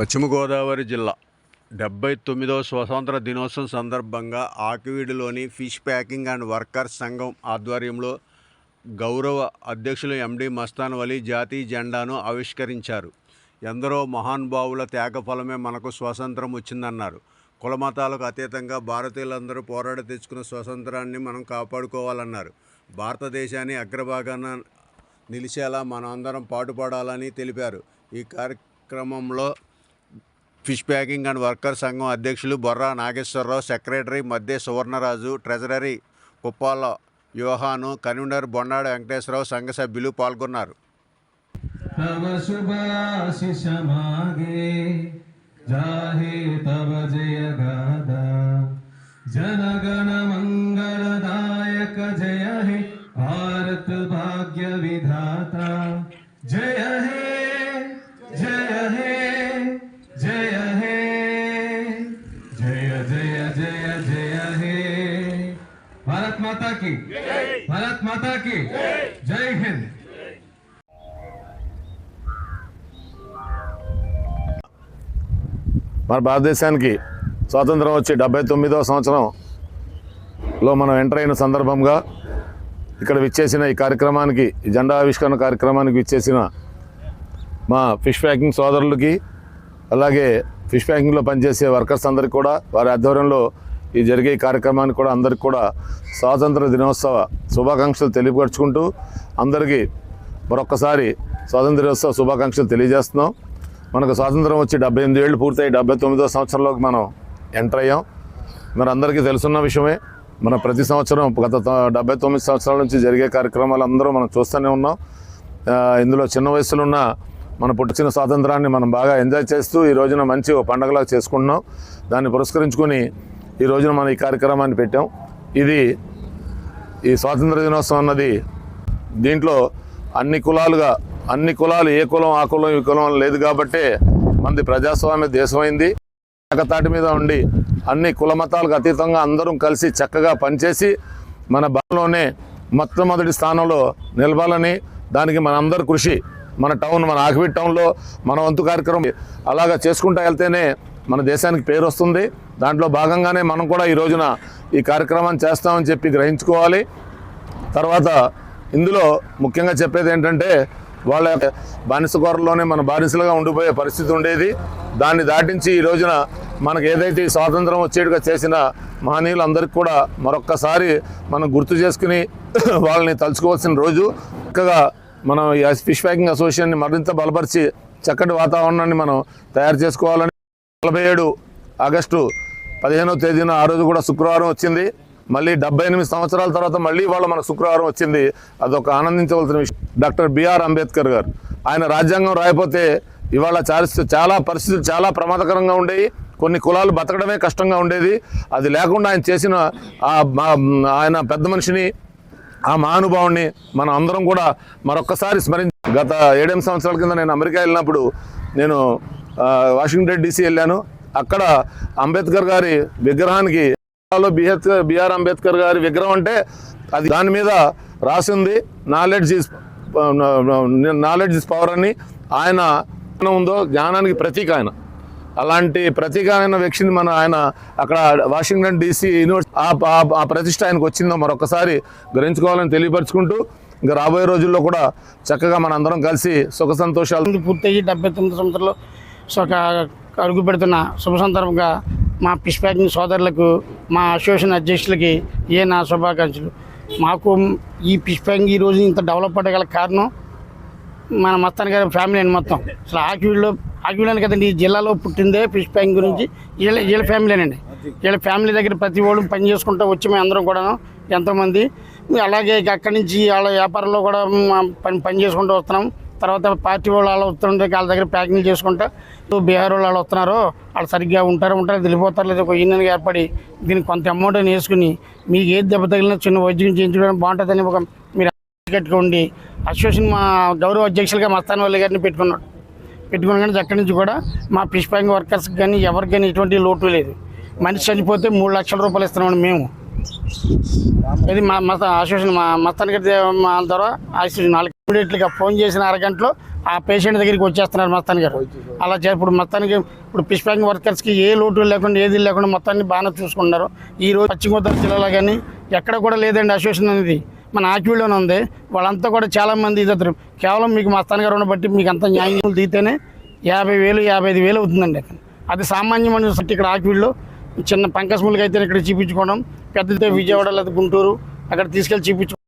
పశ్చిమ గోదావరి జిల్లా డెబ్బై తొమ్మిదవ స్వతంత్ర దినోత్సవం సందర్భంగా ఆకివీడులోని ఫిష్ ప్యాకింగ్ అండ్ వర్కర్స్ సంఘం ఆధ్వర్యంలో గౌరవ అధ్యక్షులు ఎండి మస్తాన్ వలీ జాతీయ జెండాను ఆవిష్కరించారు. ఎందరో మహానుభావుల త్యాగ ఫలమే మనకు స్వాతంత్రం వచ్చిందన్నారు. కులమతాలకు అతీతంగా భారతీయులందరూ పోరాడి తెచ్చుకున్న స్వాతంత్రాన్ని మనం కాపాడుకోవాలన్నారు. భారతదేశాన్ని అగ్రభాగాన నిలిచేలా మనందరం అందరం పాటుపడాలని తెలిపారు. ఈ కార్యక్రమంలో ఫిష్ ప్యాకింగ్ అండ్ వర్కర్ సంఘం అధ్యక్షులు బొర్రా నాగేశ్వరరావు సెక్రటరీ మధ్య సువర్ణరాజు ట్రెజరీ కుప్పాల యోహాను కన్వీనర్ బొన్నాడ వెంకటేశ్వరరావు సంఘ సభ్యులు పాల్గొన్నారు. జయ హే हे भारत माता की भारत माता की जय हिंद మన భారతదేశానికి స్వాతంత్రం వచ్చి డెబ్బై తొమ్మిదవ సంవత్సరంలో మనం ఎంటర్ అయిన సందర్భంగా ఇక్కడ విచ్చేసిన ఈ కార్యక్రమానికి ఈ జెండా ఆవిష్కరణ కార్యక్రమానికి విచ్చేసిన మా ఫిష్ ప్యాకింగ్ సోదరులకి అలాగే ఫిష్ ప్యాకింగ్లో పనిచేసే వర్కర్స్ అందరికీ కూడా వారి ఆధ్వర్యంలో ఈ జరిగే కార్యక్రమాన్ని కార్యక్రమానికి కూడా అందరికీ కూడా స్వాతంత్ర దినోత్సవ శుభాకాంక్షలు తెలియపరుచుకుంటూ అందరికీ మరొక్కసారి స్వాతంత్ర దినోత్సవ శుభాకాంక్షలు తెలియజేస్తున్నాం. మనకు స్వాతంత్రం వచ్చి డెబ్బై ఎనిమిది ఏళ్ళు పూర్తయి డెబ్బై తొమ్మిదో సంవత్సరంలోకి మనం ఎంటర్ అయ్యాం. మరి అందరికీ తెలుసున్న విషయమే మన ప్రతి సంవత్సరం గత డెబ్బై తొమ్మిది సంవత్సరాల నుంచి జరిగే కార్యక్రమాలు అందరూ మనం చూస్తూనే ఉన్నాం. ఇందులో చిన్న వయసులో ఉన్న మన పుట్టిన స్వాతంత్రాన్ని మనం బాగా ఎంజాయ్ చేస్తూ ఈ రోజున మంచి ఓ పండగలా చేసుకుంటున్నాం. దాన్ని పురస్కరించుకొని ఈ రోజున మనం ఈ కార్యక్రమాన్ని పెట్టాం. ఇది ఈ స్వాతంత్ర దినోత్సవం అన్నది దీంట్లో అన్ని కులాలుగా అన్ని కులాలు ఏ కులం ఆ కులం ఈ కులం లేదు కాబట్టే మనది ప్రజాస్వామ్య దేశమైంది. ఏకతాటి మీద ఉండి అన్ని కులమతాలకు అతీతంగా అందరం కలిసి చక్కగా పనిచేసి మన బాలోనే మొట్టమొదటి స్థానంలో నిలవాలని దానికి మనందరి కృషి. మన టౌన్ మన ఆకివీడ్ టౌన్లో మన వంతు కార్యక్రమం అలాగా చేసుకుంటూ వెళ్తేనే మన దేశానికి పేరు వస్తుంది దాంట్లో భాగంగానే మనం కూడా ఈ రోజున ఈ కార్యక్రమం చేస్తామని చెప్పి గ్రహించుకోవాలి. తర్వాత ఇందులో ముఖ్యంగా చెప్పేది ఏంటంటే వాళ్ళ బానిసకోరలోనే మన బానిసలుగా ఉండిపోయే పరిస్థితి ఉండేది. దాన్ని దాటించి ఈ రోజున మనకు ఏదైతే స్వాతంత్రం వచ్చేట్టుగా చేసిన మహనీయులందరికీ కూడా మరొక్కసారి మనం గుర్తు చేసుకుని వాళ్ళని తలుచుకోవాల్సిన రోజు. చక్కగా మనం ఈ ఫిష్ ప్యాకింగ్ అసోసియేషన్ని మరింత బలపరిచి చక్కటి వాతావరణాన్ని మనం తయారు చేసుకోవాలని నలభై ఏడు ఆగస్టు పదిహేనవ తేదీన ఆ రోజు కూడా శుక్రవారం వచ్చింది. మళ్ళీ డెబ్బై ఎనిమిది సంవత్సరాల తర్వాత మళ్ళీ ఇవాళ మనకు శుక్రవారం వచ్చింది. అదొక ఆనందించవలసిన విషయం. డాక్టర్ బిఆర్ అంబేద్కర్ గారు. ఆయన రాజ్యాంగం రాయపోతే ఇవాళ చారిస్- చాలా పరిస్థితులు చాలా ప్రమాదకరంగా ఉండేవి. కొన్ని కులాలు బతకడమే కష్టంగా ఉండేది. అది లేకుండా ఆయన చేసిన ఆ ఆయన పెద్ద మనిషిని ఆ మహానుభావుణ్ణి మనం అందరం కూడా మరొక్కసారి స్మరించి గత ఏడెనిమిది సంవత్సరాల కింద నేను అమెరికా వెళ్ళినప్పుడు నేను వాషింగ్టన్ డీసీ వెళ్ళాను. అక్కడ అంబేద్కర్ గారి విగ్రహానికి బిహెచ్కర్ బిఆర్ అంబేద్కర్ గారి విగ్రహం అంటే అది దాని మీద రాసి ఉంది knowledge is knowledge is power అని ఆయన ఉందో జ్ఞానానికి ప్రతీక ఆయన. అలాంటి ప్రతీక అయిన వ్యక్తిని మన ఆయన అక్కడ వాషింగ్టన్ డీసీ యూనివర్సిటీ ఆ- ఆ- ప్రతిష్ట ఆయనకు వచ్చిందో మరొకసారి గ్రహించుకోవాలని తెలియపరుచుకుంటూ ఇంకా రాబోయే రోజుల్లో కూడా చక్కగా మన అందరం కలిసి సుఖ సంతోషాలు పూర్తయ్యి డెబ్బై తొమ్మిది సంవత్సరాలు ఒక అడుగు పెడుతున్న శుభ సందర్భంగా మా ఫిష్ ప్యాకింగ్ సోదరులకు మా అసోసియేషన్ అధ్యక్షులకి ఏ నా శుభాకాంక్షలు. మాకు ఈ పిష్ ప్యాకింగ్ ఈ రోజు ఇంత డెవలప్ అవ్వగల కారణం మన మస్తాన్ గారి ఫ్యామిలీ అండి మొత్తం. అసలు ఆకివీడులో ఆకివీడు కదండి ఈ జిల్లాలో పుట్టిందే ఫిష్ ప్యాకింగ్ గురించి. వీళ్ళ వీళ్ళ ఫ్యామిలీనండి వీళ్ళ ఫ్యామిలీ దగ్గర ప్రతి వాళ్ళు పని చేసుకుంటూ వచ్చి మేము అందరం కూడాను ఎంతోమంది. అలాగే అక్కడి నుంచి వాళ్ళ వ్యాపారంలో కూడా మా పని పని చేసుకుంటూ వస్తున్నాం. తర్వాత పార్టీ వాళ్ళు వాళ్ళు వస్తుంటే వాళ్ళ దగ్గర ప్యాకింగ్ చేసుకుంటా. బీహార్ వాళ్ళు వాళ్ళు వస్తున్నారు. వాళ్ళు సరిగ్గా ఉంటారో ఉంటారు వెళ్ళిపోతారు లేదా ఒక యూనియన్ ఏర్పడి దీనికి కొంత అమౌంట్ అని వేసుకుని మీకు ఏది దెబ్బ తగిలినా చిన్న వైద్యం చేయించుకోవడం బాగుంటుందని ఒక మీరు కట్టుకోండి అసోసియేషన్ మా గౌరవ అధ్యక్షులుగా మస్తాన్ వల్లి గారిని పెట్టుకున్నాడు. పెట్టుకున్న కానీ అక్కడి నుంచి కూడా మా ఫిష్ ప్యాకింగ్ వర్కర్స్కి కానీ ఎవరికి కానీ ఎటువంటి లోటు లేదు. మనిషి చనిపోతే మూడు లక్షల రూపాయలు ఇస్తున్నాం మేము. ఇది మా మత అసోసియేషన్ మా మస్తాన్ మా ద్వారా అసోసియేషన్ నాలుగు ఇమీడియట్గా ఫోన్ చేసిన అరగంటలో ఆ పేషెంట్ దగ్గరికి వచ్చేస్తున్నారు మస్తాన్ గారు. అలా చే ఇప్పుడు మొత్తానికి ఇప్పుడు పిష్ ప్యాకింగ్ వర్కర్స్కి ఏ లోటు లేకుండా ఏది లేకుండా మొత్తాన్ని బాగానే చూసుకున్నారు ఈ రోజు పశ్చిమ గోదావరి జిల్లాలో కానీ ఎక్కడ కూడా లేదండి అసోసియేషన్ అనేది. మన ఆక్యూలోనే ఉంది. వాళ్ళంతా కూడా చాలామంది ఇది కేవలం మీకు మస్తాన్ గారు బట్టి మీకు అంత న్యాయం దిగితేనే యాభై వేలు యాభై ఐదు వేలు అవుతుందండి. అది సామాన్యమైన ఇక్కడ ఆక్యూల్లో చిన్న పంకస్ములకి అయితే ఇక్కడ చూపించుకోవడం పెద్దతే విజయవాడ లేదా గుంటూరు అక్కడ తీసుకెళ్ళి చూపించు